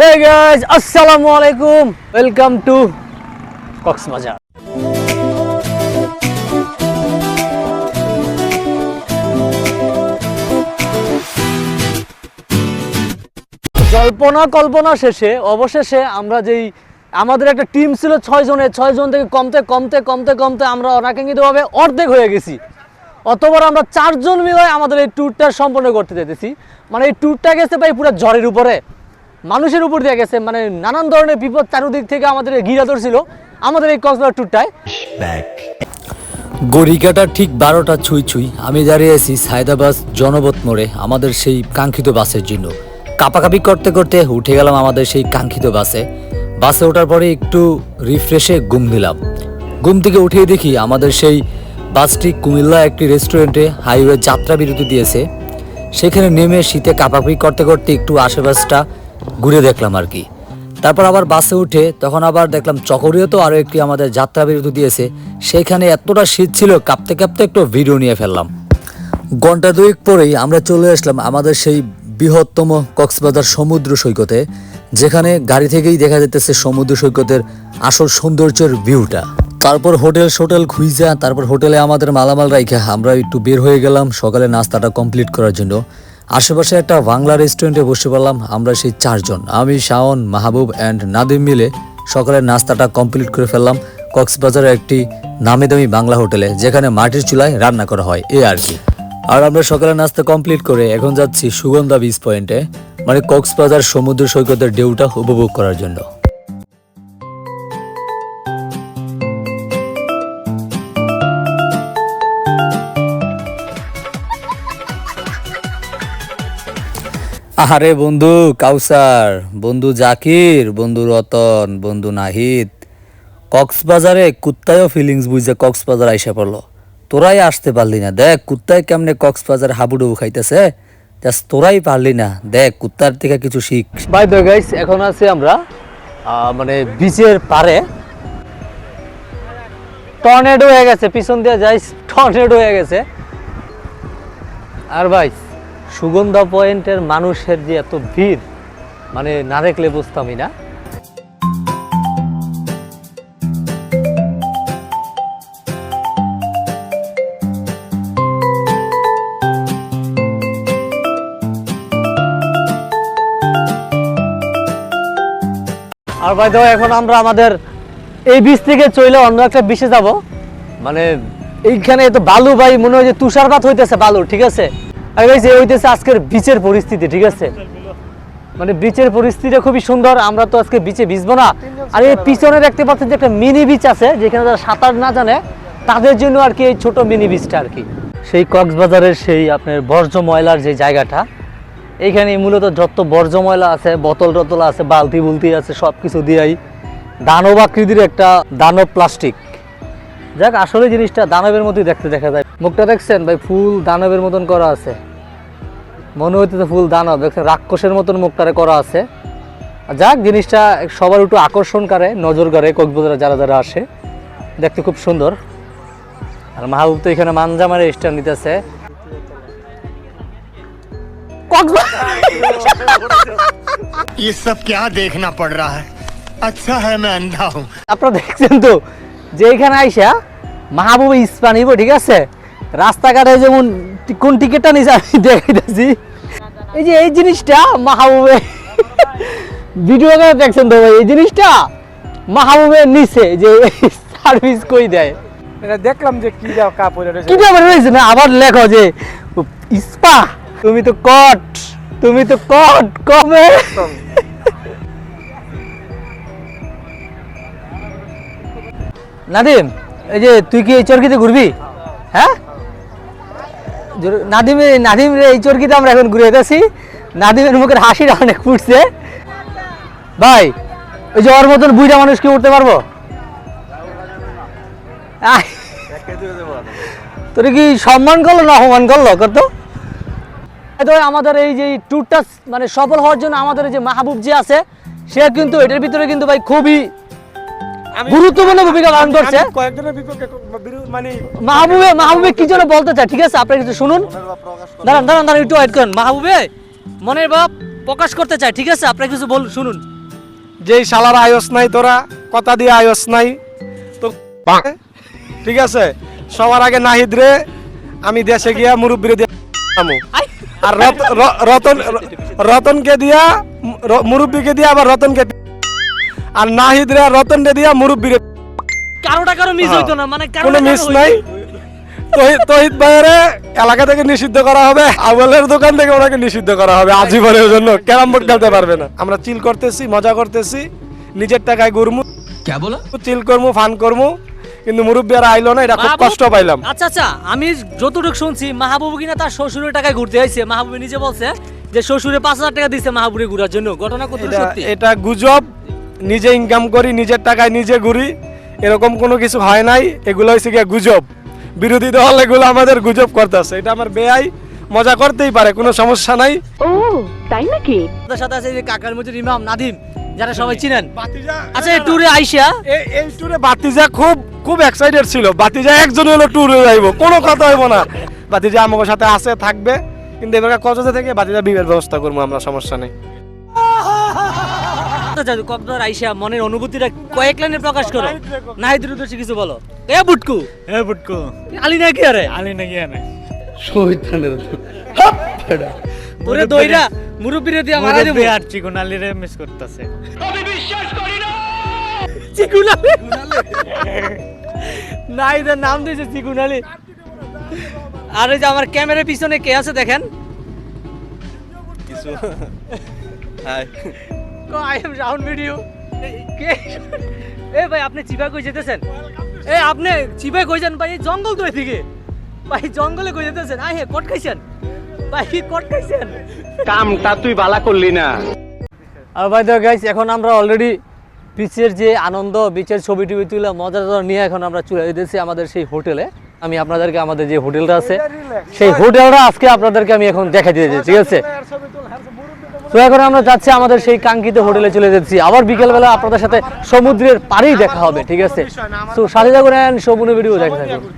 Guys আসসালামু আলাইকুম welcome to Cox's Bazar জল্পনা কল্পনা শেষে, অবশেষে আমরা যেই, আমাদের একটা টিম ছিল ছয় জনের ছয় জন থেকে কমতে কমতে কমতে কমতে আমরা অনাকাঙ্ক্ষিতভাবে অর্ধেক হয়ে গেছি। অতবার আমরা চারজন মিলে আমাদের এই ট্যুরটা সম্পন্ন করতে যেতেছি। মানে এই ট্যুরটা গেছে ভাই পুরো ঝড়ের উপরে। মানুষের উপর দিয়ে গেছে মানে নানান ধরনের বিপদ চারুদিক থেকে আমাদের ঘিরা ধরছিল, আমাদের এই কক্সবাজার ট্যুরটায় গড়িকাটা ঠিক বারোটা ছুঁই ছুঁই, আমি দাঁড়িয়ে আছি সায়দাবাস জনবত মোড়ে, আমাদের সেই কাঙ্ক্ষিত বাসের জন্য। কাপাকাপি করতে করতে উঠে গেলাম আমাদের সেই কাঙ্ক্ষিত বাসে। বাসে ওঠার পরে একটু রিফ্রেশে ঘুম দিলাম। ঘুম থেকে উঠেই দেখি আমাদের সেই বাসটি কুমিল্লা একটি রেস্টুরেন্টে হাইওয়ে যাত্রা বিরতি দিয়েছে। সেখানে নেমে শীতে কাপাকাপি করতে করতে একটু আশেপাশটা ঘুরে দেখলাম আর কি। তারপর আবার বাসে উঠে তখন আবার দেখলাম চকরিও তো আরও একটি আমাদের যাত্রা বিরতি দিয়েছে। সেখানে এতটা শীত ছিল, কাঁপতে কাঁপতে একটু ভিডিও নিয়ে ফেললাম। ঘণ্টা দুয়েক পরেই আমরা চলে আসলাম আমাদের সেই বৃহত্তম কক্সবাজার সমুদ্র সৈকতে, যেখানে গাড়ি থেকেই দেখা যেতেছে সমুদ্র সৈকতের আসল সৌন্দর্যের ভিউটা। তারপর হোটেল সোটেল খুঁজা তারপর হোটেলে আমাদের মালামাল রাইখা আমরা একটু বের হয়ে গেলাম সকালে নাস্তাটা কমপ্লিট করার জন্য। আশেপাশে একটা বাংলা রেস্টুরেন্টে বসে পড়লাম, আমরা সেই চারজন। আমি, শাওন, মাহবুব অ্যান্ড নাদিম মিলে সকালের নাস্তাটা কমপ্লিট করে ফেললাম কক্সবাজারের একটি নামি দামি বাংলা হোটেলে, যেখানে মাটির চুলায় রান্না করা হয়, এ আর কি। আর আমরা সকালের নাস্তা কমপ্লিট করে এখন যাচ্ছি সুগন্ধা বিচ পয়েন্টে মানে কক্সবাজার সমুদ্র সৈকতের ডেউটা উপভোগ করার জন্য। আরে বন্ধু কাউসার, বন্ধু জাকির, বন্ধু রতন, বন্ধু নাহিদ। কক্সবাজারে কুত্তায়ও ফিলিংস বুঝছে কক্সবাজার আইসা পড়ল। তোরাই আসতে পারলি না। দেখ, কুত্তায় কেমনে কক্সবাজার হাবুডুবু খাইতেছে? জাস্ট তোরাই পারলি না। দেখ, কুত্তার থেকে কিছু শিখ। বাই দ্য গাইস এখন আছি আমরা মানে বিচের পারে টর্নেডো হয়ে গেছে, পিছন দিয়ে যাই টর্নেডো হয়ে গেছে। আর ভাই সুগন্ধা পয়েন্টের মানুষের যে এত ভিড় মানে না দেখলে বুঝতামই না। আর দেখো এখন আমরা আমাদের এই বীজ থেকে চলে অন্য একটা বিচে যাব। মানে এইখানে তো বালু ভাই, মনে হয় যে তুষারপাত হইতেছে বালু, ঠিক আছে? আর আজকের বিচের পরিস্থিতি, ঠিক আছে? মানে বিচের পরিস্থিতি খুবই সুন্দর, আমরা তো আজকে বিচে ভিজবো না। আর এই পিছনে দেখতে পাচ্ছেন যে একটা মিনি বিচ আছে, যেখানে যারা সাঁতার না জানে, তাদের জন্য আর কি এই ছোট মিনি বিচটা আর কি। সেই কক্সবাজারের সেই আপনার বর্জ্য ময়লার যে জায়গাটা এইখানে মূলত যত বর্জ্য ময়লা আছে, বোতল টতল আছে, বালতি বুলতি আছে সব কিছু দিয়েই দানব আকৃতির একটা দানব প্লাস্টিক যাক, আসলে জিনিসটা দানবের মতোই দেখতে দেখা যায়। মুখটা দেখছেন? ভাই, ফুল দানবের মতন করা আছে। মনে হইতেছে ফুল দানব দেখছেন রাক্ষসের মতন মুখটারে করা আছে আর যাক জিনিসটা সবার একটু আকর্ষণ করে নজর করে কক্সবাজারে যারা যারা আসে দেখতে খুব সুন্দর আর মাহবুব তো এখানে মানজা মারে স্ট্যান্ড নিতেছে কক্সবাজার ये सब क्या देखना पड़ रहा है अच्छा है मैं अंधा हूँ আপনারা দেখছেন তো যে এখানে আইসা মাহবুবে ইস্পা নিব ঠিক আছে রাস্তাঘাটে যেমন টি- কোন টিকিটটা নিছে আমি দেখাইতেছি। এই যে এই জিনিসটা মাহবুবে। ভিডিও করে দেখছেন তো ভাই? এই জিনিসটা মাহবুবের নিচে যে সার্ভিস কই দেয়। এটা দেখলাম যে কি দাও কাপড় এটা কি ব্যাপার রয়েছে না? আবার লেখো যে ইস্পা তুমি তো কট তুমি তো কট কবে নাদিম এই যে তুই কি এই চরকিতে ঘুরবি? হ্যাঁ? জোরে- নাদিম নাদিম এই চরকিতে আমরা এখন ঘুরে গেছি নাদিমের মুখের হাসিটা অনেক ফুটছে। ভাই ওই যে ওর মতন বুড়া মানুষ কি উঠতে পারব? তোর কি সম্মান করল না অপমান করল? কত আমাদের এই যে ট্যুরটা মানে সফল হওয়ার জন্য আমাদের যে মাহবুব যে আছে, সে কিন্তু এটার ভিতরে কিন্তু ভাই খুবই গুরুত্বপূর্ণ ভূমিকা পালন করছে। কয়েকজনের বিপক্ষে মানে মাহবুবে মাহবুবে কি জন্য বলতে চায় ঠিক আছে? আপনারা কিছু শুনুন। দাঁড়ান দাঁড়ান দাঁড়ান একটু ওয়েট করেন। মাহবুবে মনের বাপ প্রকাশ করতে চায় ঠিক আছে? আপনারা কিছু বল শুনুন। যেই শালার আয়স নাই তোরা কথা দিয়ে আয়স নাই। তো ঠিক আছে? সবার আগে নাহিদ রে আমি দেশে গিয়া মুরব্বীরে দিয়ে আমু। আর রতন র- রতনকে দিয়া মুরব্বীকে দিয়া আবার রতনকে আর নাহিদ রে রতন রে দিয়া মুরব্বীরে। কারোটা কারও মিস হ্যাঁ। হইতো না মানে কোনো মিস নাই। তহিদ তহিদ এলাকা থেকে নিষিদ্ধ করা হবে আবলের দোকান থেকে ওনাকে নিষিদ্ধ করা হবে আজীবনের জন্য। ক্যারাম বোর্ড খেলতে পারবে না। আমরা চিল করতেছি মজা করতেছি নিজের টাকায় ঘুরমু চিল করমু ফান করমু কিন্তু মুরব্বী আর আইলো না এটা খুব কষ্ট পাইলাম। আচ্ছা আচ্ছা আমি যতটুকু শুনছি মাহবুব কিনা তার শ্বশুরের টাকায় ঘুরতে আইছে। মাহবুব নিজে বলছে যে শ্বশুরে পাঁচ হাজার টাকা দিচ্ছে মাহবুবে ঘুরার জন্য। ঘটনা কত সত্যি? এটা গুজব। নিজে ইনকাম করি নিজের টাকায় নিজে ঘুরি এরকম কোনো কিছু হয় নাই। এগুলো হচ্ছে গিয়ে গুজব। বিরোধী দল এগুলো আমাদের গুজব করতেছে। এটা আমার বেআই মজা করতেই পারে কোনো সমস্যা নাই। ও তাই নাকি? আমাদের সাথে আছে এই যে কাকার মধ্যে ইমাম নাদিম যারা সবাই চিনেন। বাতিজা আচ্ছা এই ট্যুরে আইসা? এই এই ট্যুরে বাতিজা খুব খুব এক্সাইটেড ছিল। বাতিজা একজন হলো ট্যুরে যাইব কোনো কথা হইব না। বাতিজা আমাদের সাথে আছে থাকবে। কিন্তু এবার কজতে থেকে বাতিজা বিয়ের ব্যবস্থা করব আমরা সমস্যা নেই। আচ্ছা, কক্সবাজার আইসা মনের অনুভূতিটা কয়েক লাইনে প্রকাশ করো। নাহিদের উদ্দেশ্যে কিছু বলো। এ বুটকু। এ বুটকু। আলি না কি আরে? আলি নাকি আনে? তোরে দইরা মুরব্বিরে দিয়া মারা দেবো আর চিকন আলিরে মিস করতেছে। আমি বিশ্বাস করি না। চিকন চিকুনালি নাহিদের নাম দিয়েছে চিকুনালি আর এই যে আমার ক্যামেরার পিছনে কে আছে দেখেন? আই এম রাউন্ড ভিডিও কে? এ ভাই আপনি চিপা কই যেতেছেন? এ আপনি চিপা কই যান ভাই জঙ্গল তো এদিকে। ভাই জঙ্গলে কই যেতেছেন? আই হে কট খাইছেন? ভাই কট খাইছেন? কামটা তুই বালা করলি না। আর ভাই দেখো গাইস এখন আমরা অলরেডি বিচের যে আনন্দ বিচের ছবি টবি তুলে মজা নিয়ে এখন আমরা চলে যেতেছি আমাদের সেই হোটেলে। আমি আপনাদেরকে আমাদের যে হোটেলটা আছে সেই হোটেলটা আজকে আপনাদেরকে আমি এখন দেখা দিয়েছি ঠিক আছে? তো এখন আমরা যাচ্ছি আমাদের সেই কাঙ্ক্ষিত হোটেলে চলে যাচ্ছি। আবার বিকেলবেলা আপনাদের সাথে সমুদ্রের পাড়েই দেখা হবে ঠিক আছে? তো সাথে থাকুন সমুদ্র ভিডিও দেখা থাকুন